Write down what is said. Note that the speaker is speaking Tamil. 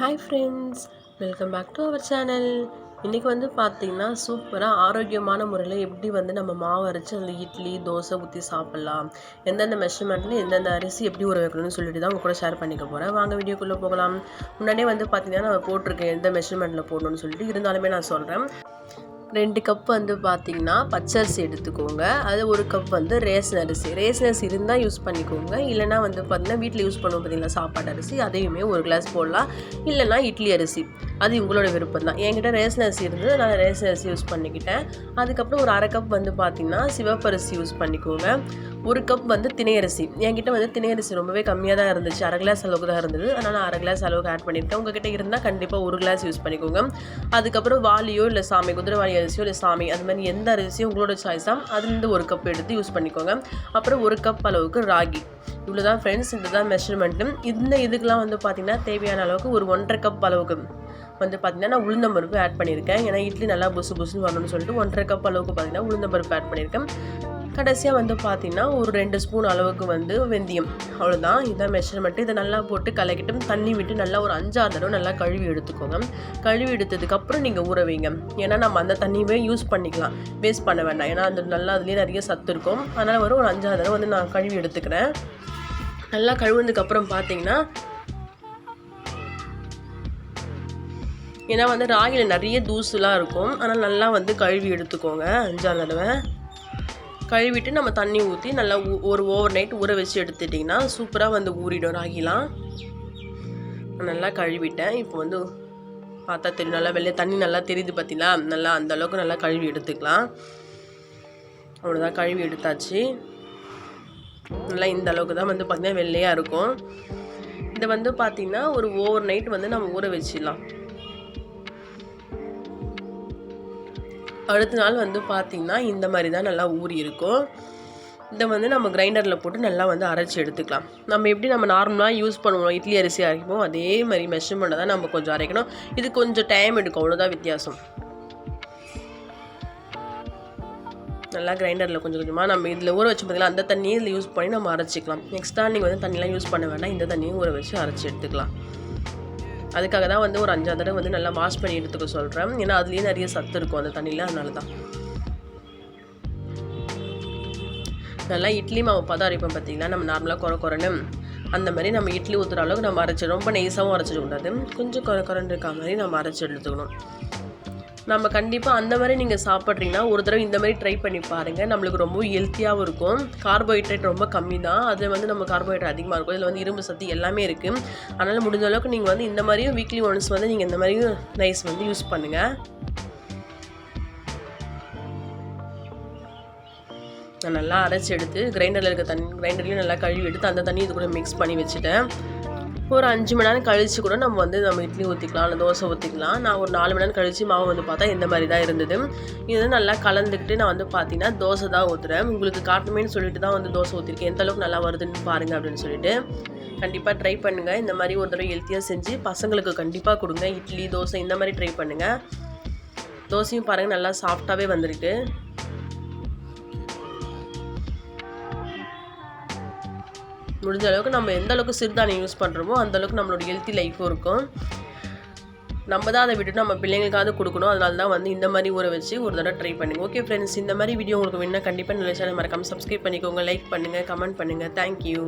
Hi friends welcome back to our channel இன்றைக்கி வந்து பார்த்திங்கன்னா சூப்பராக ஆரோக்கியமான முறையில் எப்படி வந்து நம்ம மாவு அரைச்சி அதில் இட்லி தோசை ஊற்றி சாப்பிட்லாம் எந்தெந்த மெஷர்மெண்ட்டில் எந்தெந்த அரிசி எப்படி ஊற வைக்கணும்னு சொல்லிட்டு தான் உங்கள் கூட ஷேர் பண்ணிக்க போகிறேன் வாங்க வீடியோக்குள்ளே போகலாம். முன்னாடியே வந்து பார்த்திங்கன்னா நான் போட்டிருக்கேன் எந்த மெஷர்மெண்ட்டில் போடணும்னு சொல்லிட்டு இருந்தாலுமே நான் சொல்கிறேன் ரெண்டு கப் வந்து பார்த்திங்கன்னா பச்சரிசி எடுத்துக்கோங்க. அது ஒரு கப் வந்து ரேஷன் அரிசி. ரேஷன் அரிசி இருந்தால் யூஸ் பண்ணிக்கோங்க. இல்லைனா வந்து பார்த்திங்கன்னா வீட்டில் யூஸ் பண்ணுவோம் பார்த்திங்கன்னா சாப்பாடு அரிசி. அதையுமே ஒரு கிளாஸ் போடலாம். இல்லைனா இட்லி அரிசி. அது உங்களோட விருப்பம் தான். என்கிட்ட ரேஷன் அரிசி இருந்தது நான் ரேஷன் அரிசி யூஸ் பண்ணிக்கிட்டேன். அதுக்கப்புறம் ஒரு அரை கப் வந்து பார்த்திங்கன்னா சிவப்பரிசி யூஸ் பண்ணிக்கோங்க. ஒரு கப் வந்து திணையரிசி. என்கிட்ட வந்து திணையரிசி ரொம்பவே கம்மியாக தான் இருந்துச்சு. அரை கிளாஸ் அளவுக்கு தான் இருந்தது. அதனால் நான் அரை கிளாஸ் அளவுக்கு ஆட் பண்ணியிருக்கேன் உங்ககிட்ட இருந்தால் கண்டிப்பாக ஒரு கிளாஸ் யூஸ் பண்ணிக்கோங்க. அதுக்கப்புறம் வாலியோ இல்லை சாமி குதிரைவாளி அரிசியோ இல்லை சாமி அது மாதிரி எந்த அரிசியும் உங்களோட சாய்ஸாக அதுலேருந்து ஒரு கப் எடுத்து யூஸ் பண்ணிக்கோங்க. அப்புறம் ஒரு கப் அளவுக்கு ராகி. இவ்வளோ தான் ஃப்ரெண்ட்ஸ் இதுதான் மெஷர்மெண்ட்டு இந்த இதுக்கெலாம் வந்து பார்த்திங்கன்னா தேவையான அளவுக்கு ஒரு ஒன்றரை கப் அளவுக்கு வந்து பார்த்திங்கன்னா நான் உளுந்தம்பருப்பு ஆட் பண்ணியிருக்கேன். ஏன்னா இட்லி நல்லா புசு புசுன்னு வரணும்னு சொல்லிட்டு ஒன்றரை கப் அளவுக்கு பார்த்திங்கன்னா உளுந்தம்பருப்பு ஆட் பண்ணியிருக்கேன். கடைசியாக வந்து பார்த்திங்கன்னா ஒரு ரெண்டு ஸ்பூன் அளவுக்கு வந்து வெந்தயம். அவ்வளோதான் இதான் மெஷர்மெண்ட்டு இதை நல்லா போட்டு கலக்கிட்டு தண்ணி விட்டு நல்லா ஒரு அஞ்சாறு தடவை நல்லா கழுவி எடுத்துக்கோங்க. கழுவி எடுத்ததுக்கப்புறம் நீங்கள் ஊற வைங்க. ஏன்னா நம்ம அந்த தண்ணியுமே யூஸ் பண்ணிக்கலாம். வேஸ்ட் பண்ண வேண்டாம். ஏன்னா அந்த நல்லா அதுலேயே நிறைய சத்து இருக்கும். அதனால் வரும் ஒரு அஞ்சாறு தடவை வந்து நான் கழுவி எடுத்துக்கிறேன். நல்லா கழுவுனதுக்கப்புறம் பார்த்தீங்கன்னா ஏன்னா வந்து ராகியில் நிறைய தூசுலாம் இருக்கும். ஆனால் நல்லா வந்து கழுவி எடுத்துக்கோங்க. அஞ்சாறு தடவை. கழுவிட்டு நம்ம தண்ணி ஊற்றி நல்லா ஒரு ஓவர் நைட் ஊற வச்சு எடுத்துட்டிங்கன்னா சூப்பராக வந்து ஊறிடும் ராகிலாம். நல்லா கழுவிட்டேன். இப்போ வந்து பார்த்தா தெரியும் நல்லா வெளியே தண்ணி நல்லா தெரியுது பார்த்தீங்களா நல்லா அந்த அளவுக்கு நல்லா கழுவி எடுத்துக்கலாம். அவ்வளோதான் கழுவி எடுத்தாச்சு. நல்லா இந்த அளவுக்கு தான் வந்து பார்த்திங்கன்னா வெள்ளையாக இருக்கும். இதை வந்து பார்த்திங்கன்னா ஒரு ஓவர் நைட் வந்து நம்ம ஊற வச்சிடலாம். அடுத்த நாள் வந்து பார்த்திங்கன்னா இந்த மாதிரி தான் நல்லா ஊறி இருக்கும். இதை வந்து நம்ம கிரைண்டரில் போட்டு நல்லா வந்து அரைச்சி எடுத்துக்கலாம். நம்ம எப்படி நம்ம நார்மலாக யூஸ் பண்ணுவோம் இட்லி அரிசி அரைப்போம் அதே மாதிரி மெஷர்மெண்ட்டை தான் நம்ம கொஞ்சம் அரைக்கணும். இது கொஞ்சம் டைம் எடுக்கும் அவ்வளோதான் வித்தியாசம். நல்லா கிரைண்டரில் கொஞ்சம் கொஞ்சமாக நம்ம இதில் ஊற வச்சு பார்த்திங்களா அந்த தண்ணியை இதில் யூஸ் பண்ணி நம்ம அரைச்சிக்கலாம். நெக்ஸ்ட் நீங்கள் வந்து தண்ணியெலாம் யூஸ் பண்ண வேண்டாம் இந்த தண்ணியும் ஊற வச்சு அரைச்சி எடுத்துக்கலாம். அதுக்காக தான் வந்து ஒரு அஞ்சாறு தடவை வந்து நல்லா வாஷ் பண்ணி எடுத்துக்க சொல்கிறேன் ஏன்னா அதுலேயே நிறைய சத்து இருக்கும் அந்த தண்ணியில் அதனால தான் நல்லா இட்லி மாவு பதம் அரைப்போம் பார்த்திங்கன்னா நம்ம நார்மலாக குறை குறைன்னு அந்த மாதிரி நம்ம இட்லி ஊற்றுற அளவுக்கு நம்ம அரைச்சி ரொம்ப நெய்ஸாகவும் அரைச்சிடக்கூடாது கொஞ்சம் குறை குறைன்னு இருக்க மாதிரி நம்ம அரைச்சி எடுத்துக்கணும். நம்ம கண்டிப்பாக அந்த மாதிரி நீங்கள் சாப்பிட்றீங்கன்னா ஒரு தடவை இந்த மாதிரி ட்ரை பண்ணி பாருங்கள் நம்மளுக்கு ரொம்ப ஹெல்த்தியாகவும் இருக்கும். கார்போஹைட்ரேட் ரொம்ப கம்மி தான் அதில் வந்து நம்ம கார்போஹைட்ரேட் அதிகமாக இருக்கும். இதில் வந்து இரும்பு சத்து எல்லாமே இருக்குது அதனால் முடிஞ்ச அளவுக்கு நீங்கள் வந்து இந்த மாதிரியும் வீக்லி ஒன்ஸ் வந்து நீங்கள் இந்த மாதிரியும் ரைஸ் வந்து யூஸ் பண்ணுங்கள் நான் நல்லா அரைச்சி எடுத்து கிரைண்டரில் இருக்க தண்ணி கிரைண்டர்லேயும் நல்லா கழுவி எடுத்து அந்த தண்ணி இது கூட மிக்ஸ் பண்ணி வச்சுட்டேன். ஒரு அஞ்சு மணி நேரம் கழித்து கூட நம்ம வந்து நம்ம இட்லி ஊற்றிக்கலாம் இல்லை தோசை ஊற்றிக்கலாம் நான் ஒரு நாலு மணி நேரம் கழித்து மாவு வந்து பார்த்தா இந்த மாதிரி தான் இருந்தது. இது நல்லா கலந்துக்கிட்டு நான் வந்து பார்த்தீங்கன்னா தோசை தான் ஊற்றுறேன் உங்களுக்கு காட்டணுமேனு சொல்லிட்டு தான் வந்து தோசை ஊற்றிருக்கேன் எந்த அளவுக்கு நல்லா வருதுன்னு பாருங்கள் அப்படின்னு சொல்லிட்டு. கண்டிப்பாக ட்ரை பண்ணுங்கள் இந்த மாதிரி ஒரு தடவை ஹெல்த்தியாக செஞ்சு பசங்களுக்கு கண்டிப்பாக கொடுங்க. இட்லி தோசை இந்த மாதிரி ட்ரை பண்ணுங்கள் தோசையும் பாருங்கள் நல்லா சாஃப்டாகவே வந்திருக்கு. முடிஞ்ச அளவுக்கு நம்ம எந்த அளவுக்கு சிறுதானியம் யூஸ் பண்ணுறோமோ அந்தளவுக்கு நம்மளோட ஹெல்த்தி லைஃப்பும் இருக்கும். நம்ம தான் அதை விட்டுட்டு நம்ம பிள்ளைங்களுக்காவது கொடுக்கணும். அதனால தான் வந்து இந்த மாதிரி ஊற வச்சு ஒரு தடவை ட்ரை பண்ணுங்கள் ஓகே ஃப்ரெண்ட்ஸ் இந்த மாதிரி வீடியோ உங்களுக்கு வேணுன்னா கண்டிப்பாக நல்ல சேனல் மறக்காமல் சப்ஸ்கிரைப் பண்ணிக்கோங்க லைக் பண்ணுங்கள் கமெண்ட் பண்ணுங்கள் தேங்க்யூ